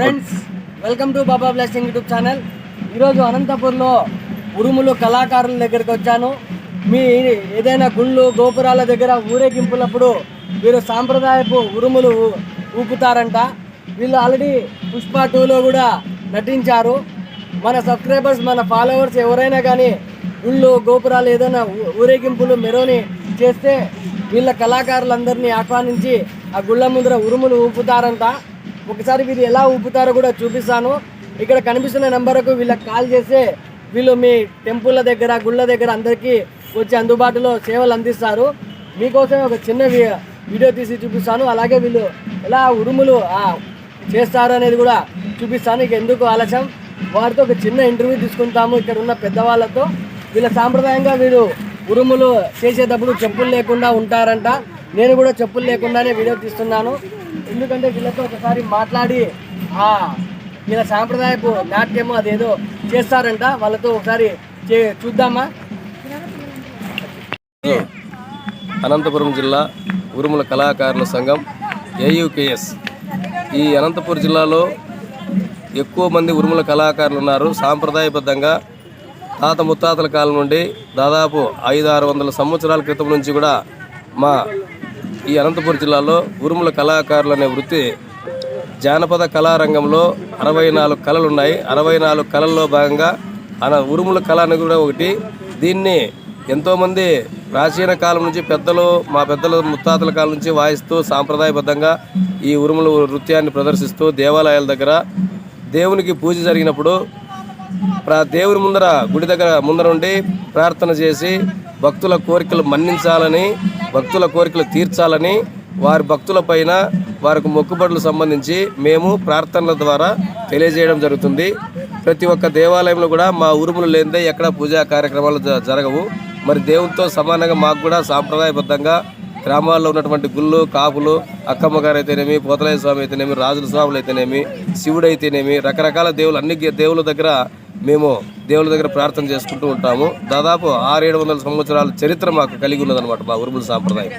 Friends welcome to Baba blasting YouTube channel ఈరోజు అనంతపూర్లో ఉరుములు కళాకారుల దగ్గరికి వచ్చాను. మీ ఏదైనా గుళ్ళు గోపురాల దగ్గర ఊరేగింపులప్పుడు వీరు సాంప్రదాయపు ఉరుములు ఊపుతారంట. వీళ్ళు ఆల్రెడీ పుష్ప టూలో కూడా నటించారు. మన సబ్స్క్రైబర్స్ మన ఫాలోవర్స్ ఎవరైనా కానీ గుళ్ళు గోపురాలు ఏదైనా ఊరేగింపులు మెరోని చేస్తే వీళ్ళ కళాకారులందరినీ ఆహ్వానించి ఆ గుళ్ళ ముందర ఉరుములు ఊపుతారంట. ఒకసారి వీళ్ళు ఎలా ఊపుతారో కూడా చూపిస్తాను. ఇక్కడ కనిపిస్తున్న నెంబర్కు వీళ్ళకి కాల్ చేస్తే వీళ్ళు మీ టెంపుల్ల దగ్గర గుళ్ళ దగ్గర అందరికీ వచ్చి అందుబాటులో సేవలు అందిస్తారు. మీకోసం ఒక చిన్న వీడియో తీసి చూపిస్తాను. అలాగే వీళ్ళు ఎలా ఉరుములు చేస్తారు అనేది కూడా చూపిస్తాను. ఇక ఎందుకు ఆలస్యం? వారితో ఒక చిన్న ఇంటర్వ్యూ తీసుకుంటాము. ఇక్కడ ఉన్న పెద్దవాళ్ళతో. వీళ్ళ సాంప్రదాయంగా వీళ్ళు ఉరుములు చేసేటప్పుడు చెప్పులు లేకుండా ఉంటారంట. నేను కూడా చెప్పులు లేకుండానే వీడియో తీస్తున్నాను. ఎందుకంటే వీళ్ళతో ఒకసారి మాట్లాడి వీళ్ళ సాంప్రదాయపు నాట్యము అదేదో చేస్తారంట. వాళ్ళతో ఒకసారి చే చూద్దామా? అనంతపురం జిల్లా ఉరుముల కళాకారుల సంఘం ఏయుకేఎస్. ఈ అనంతపురం జిల్లాలో ఎక్కువ మంది ఉరుముల కళాకారులు ఉన్నారు. సాంప్రదాయబద్ధంగా తాత ముత్తాతల కాలం నుండి దాదాపు ఐదు ఆరు వందల సంవత్సరాల క్రితం నుంచి కూడా మా ఈ అనంతపురం జిల్లాలో ఉరుముల కళాకారులు అనే వృత్తి జానపద కళారంగంలో అరవై నాలుగు కళలు ఉన్నాయి అరవై నాలుగు కళల్లో భాగంగా అన ఉరుముల కళ అని కూడా ఒకటి. దీన్ని ఎంతోమంది ప్రాచీన కాలం నుంచి పెద్దలు మా పెద్దల ముత్తాతల కాలం నుంచి వాయిస్తూ సాంప్రదాయబద్ధంగా ఈ ఉరుముల నృత్యాన్ని ప్రదర్శిస్తూ దేవాలయాల దగ్గర దేవునికి పూజ జరిగినప్పుడు దేవుని ముందర గుడి దగ్గర ముందర ఉండి ప్రార్థన చేసి భక్తుల కోరికలు మన్నించాలని భక్తుల కోరికలు తీర్చాలని వారి భక్తుల పైన వారికి మొక్కుబడులు సంబంధించి మేము ప్రార్థనల ద్వారా తెలియజేయడం జరుగుతుంది. ప్రతి ఒక్క దేవాలయంలో కూడా మా ఉరుములు లేనిదే ఎక్కడ పూజా కార్యక్రమాలు జరగవు. మరి దేవునితో సమానంగా మాకు కూడా సాంప్రదాయబద్ధంగా గ్రామాల్లో ఉన్నటువంటి గుళ్ళు కాపులు అక్కమ్మ గారు అయితేనేమి పోతలయ్య స్వామి అయితేనేమి రాజుల స్వాములు అయితేనేమి శివుడు అయితేనేమి రకరకాల దేవులు అన్ని దేవుల దగ్గర మేము దేవుల దగ్గర ప్రార్థన చేసుకుంటూ ఉంటాము. దాదాపు ఆరు ఏడు వందల సంవత్సరాల చరిత్ర మాకు కలిగి ఉన్నదన్నమాట మా ఉరుముల సాంప్రదాయం.